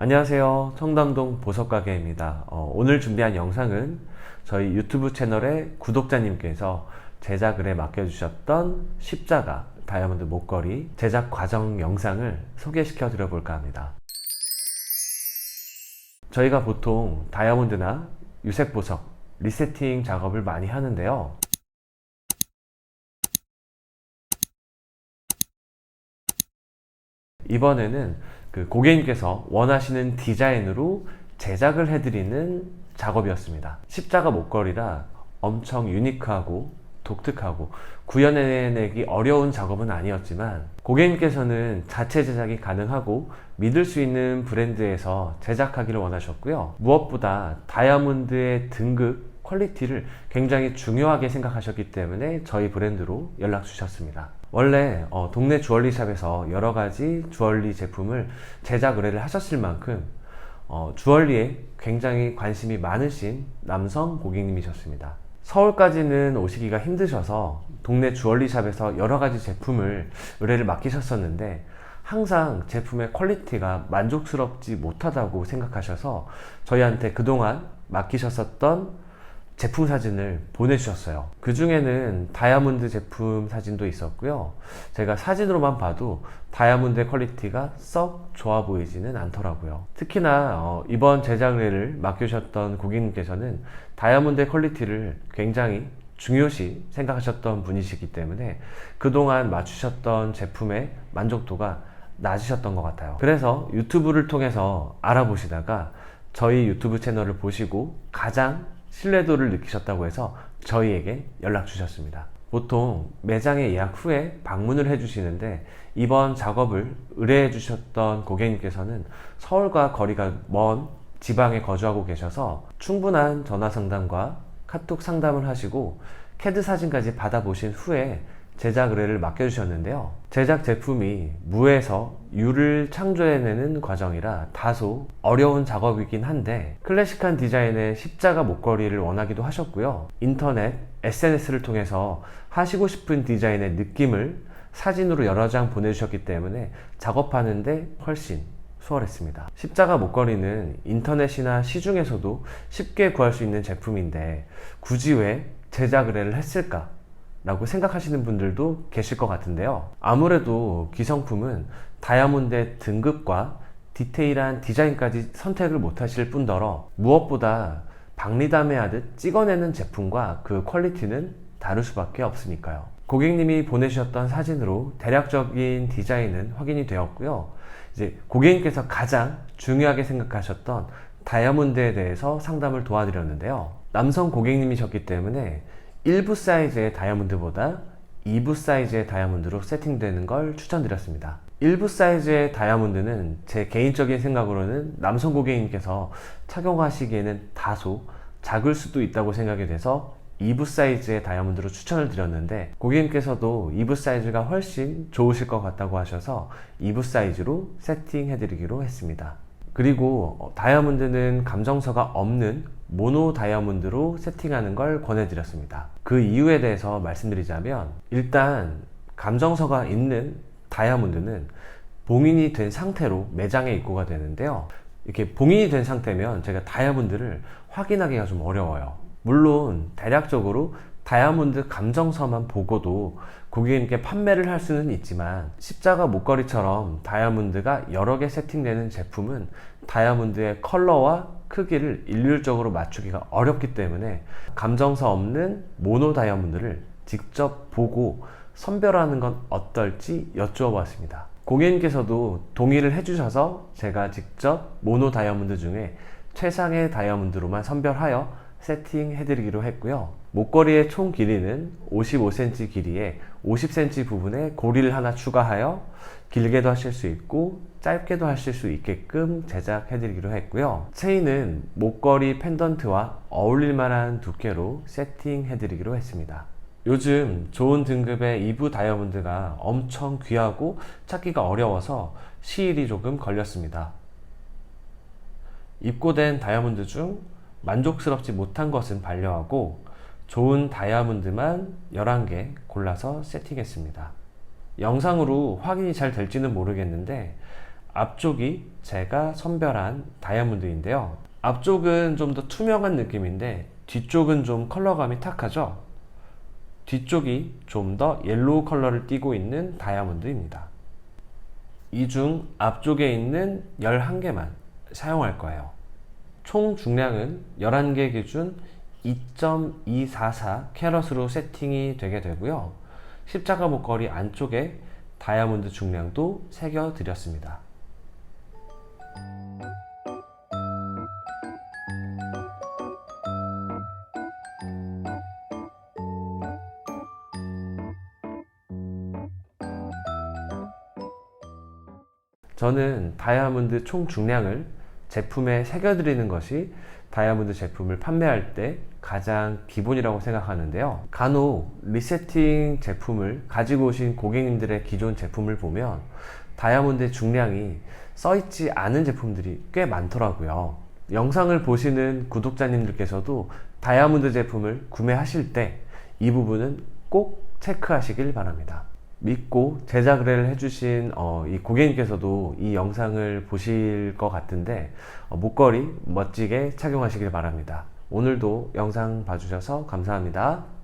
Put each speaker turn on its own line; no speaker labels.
안녕하세요. 청담동 보석가게입니다. 어, 오늘 준비한 영상은 저희 유튜브 채널의 구독자님께서 제작을 해 맡겨주셨던 십자가 다이아몬드 목걸이 제작 과정 영상을 소개시켜 드려볼까 합니다. 저희가 보통 다이아몬드나 유색 보석, 리세팅 작업을 많이 하는데요. 이번에는 그 고객님께서 원하시는 디자인으로 제작을 해드리는 작업이었습니다. 십자가 목걸이라 엄청 유니크하고 독특하고 구현해내기 어려운 작업은 아니었지만 고객님께서는 자체 제작이 가능하고 믿을 수 있는 브랜드에서 제작하기를 원하셨고요. 무엇보다 다이아몬드의 등급 퀄리티를 굉장히 중요하게 생각하셨기 때문에 저희 브랜드로 연락 주셨습니다. 원래 어, 동네 주얼리샵에서 여러 가지 주얼리 제품을 제작 의뢰를 하셨을 만큼 어, 주얼리에 굉장히 관심이 많으신 남성 고객님이셨습니다. 서울까지는 오시기가 힘드셔서 동네 주얼리샵에서 여러 가지 제품을 의뢰를 맡기셨었는데 항상 제품의 퀄리티가 만족스럽지 못하다고 생각하셔서 저희한테 그동안 맡기셨었던 제품 사진을 보내주셨어요. 그 중에는 다이아몬드 제품 사진도 있었고요. 제가 사진으로만 봐도 다이아몬드의 퀄리티가 썩 좋아 보이지는 않더라고요. 특히나 어, 이번 제작 의뢰를 맡겨주셨던 고객님께서는 다이아몬드의 퀄리티를 굉장히 중요시 생각하셨던 분이시기 때문에 그동안 맞추셨던 제품의 만족도가 낮으셨던 것 같아요. 그래서 유튜브를 통해서 알아보시다가 저희 유튜브 채널을 보시고 가장 신뢰도를 느끼셨다고 해서 저희에게 연락 주셨습니다. 보통 매장에 예약 후에 방문을 해주시는데 이번 작업을 의뢰해 주셨던 고객님께서는 서울과 거리가 먼 지방에 거주하고 계셔서 충분한 전화 상담과 카톡 상담을 하시고 캐드 사진까지 받아보신 후에 제작 의뢰를 맡겨주셨는데요. 제작 제품이 무에서 유를 창조해내는 과정이라 다소 어려운 작업이긴 한데 클래식한 디자인의 십자가 목걸이를 원하기도 하셨고요. 인터넷, SNS를 통해서 하시고 싶은 디자인의 느낌을 사진으로 여러 장 보내주셨기 때문에 작업하는데 훨씬 수월했습니다. 십자가 목걸이는 인터넷이나 시중에서도 쉽게 구할 수 있는 제품인데 굳이 왜 제작 의뢰를 했을까? 라고 생각하시는 분들도 계실 것 같은데요. 아무래도 기성품은 다이아몬드의 등급과 디테일한 디자인까지 선택을 못 하실 뿐더러 무엇보다 박리담회 하듯 찍어내는 제품과 그 퀄리티는 다를 수밖에 없으니까요. 고객님이 보내주셨던 사진으로 대략적인 디자인은 확인이 되었고요. 이제 고객님께서 가장 중요하게 생각하셨던 다이아몬드에 대해서 상담을 도와드렸는데요. 남성 고객님이셨기 때문에 1부 사이즈의 다이아몬드보다 2부 사이즈의 다이아몬드로 세팅되는 걸 추천드렸습니다. 1부 사이즈의 다이아몬드는 제 개인적인 생각으로는 남성 고객님께서 착용하시기에는 다소 작을 수도 있다고 생각이 돼서 2부 사이즈의 다이아몬드로 추천을 드렸는데 고객님께서도 2부 사이즈가 훨씬 좋으실 것 같다고 하셔서 2부 사이즈로 세팅해 드리기로 했습니다. 그리고 어, 다이아몬드는 감정서가 없는 모노 다이아몬드로 세팅하는 걸 권해드렸습니다. 그 이유에 대해서 말씀드리자면 일단 감정서가 있는 다이아몬드는 봉인이 된 상태로 매장에 입고가 되는데요. 이렇게 봉인이 된 상태면 제가 다이아몬드를 확인하기가 좀 어려워요. 물론 대략적으로 다이아몬드 감정서만 보고도 고객님께 판매를 할 수는 있지만 십자가 목걸이처럼 다이아몬드가 여러 개 세팅되는 제품은 다이아몬드의 컬러와 크기를 일률적으로 맞추기가 어렵기 때문에 감정서 없는 모노 다이아몬드를 직접 보고 선별하는 건 어떨지 여쭈어 봤습니다. 고객님께서도 동의를 해주셔서 제가 직접 모노 다이아몬드 중에 최상의 다이아몬드로만 선별하여 세팅해드리기로 했고요. 목걸이의 총 길이는 55cm 길이에 50cm 부분에 고리를 하나 추가하여 길게도 하실 수 있고 짧게도 하실 수 있게끔 제작해드리기로 했고요. 체인은 목걸이 펜던트와 어울릴 만한 두께로 세팅해드리기로 했습니다. 요즘 좋은 등급의 2부 다이아몬드가 엄청 귀하고 찾기가 어려워서 시일이 조금 걸렸습니다. 입고된 다이아몬드 중 만족스럽지 못한 것은 반려하고 좋은 다이아몬드만 11개 골라서 세팅했습니다. 영상으로 확인이 잘 될지는 모르겠는데 앞쪽이 제가 선별한 다이아몬드인데요. 앞쪽은 좀 더 투명한 느낌인데 뒤쪽은 좀 컬러감이 탁하죠? 뒤쪽이 좀 더 옐로우 컬러를 띠고 있는 다이아몬드입니다. 이 중 앞쪽에 있는 11개만 사용할 거예요. 총 중량은 11개 기준 2.244 캐럿으로 세팅이 되게 되고요. 십자가 목걸이 안쪽에 다이아몬드 중량도 새겨 드렸습니다. 저는 다이아몬드 총 중량을 제품에 새겨드리는 것이 다이아몬드 제품을 판매할 때 가장 기본이라고 생각하는데요. 간혹 리세팅 제품을 가지고 오신 고객님들의 기존 제품을 보면 다이아몬드의 중량이 써있지 않은 제품들이 꽤 많더라고요. 영상을 보시는 구독자님들께서도 다이아몬드 제품을 구매하실 때 이 부분은 꼭 체크하시길 바랍니다. 믿고 제작 의뢰를 해주신 어, 이 고객님께서도 이 영상을 보실 것 같은데 어, 목걸이 멋지게 착용하시길 바랍니다. 오늘도 영상 봐주셔서 감사합니다.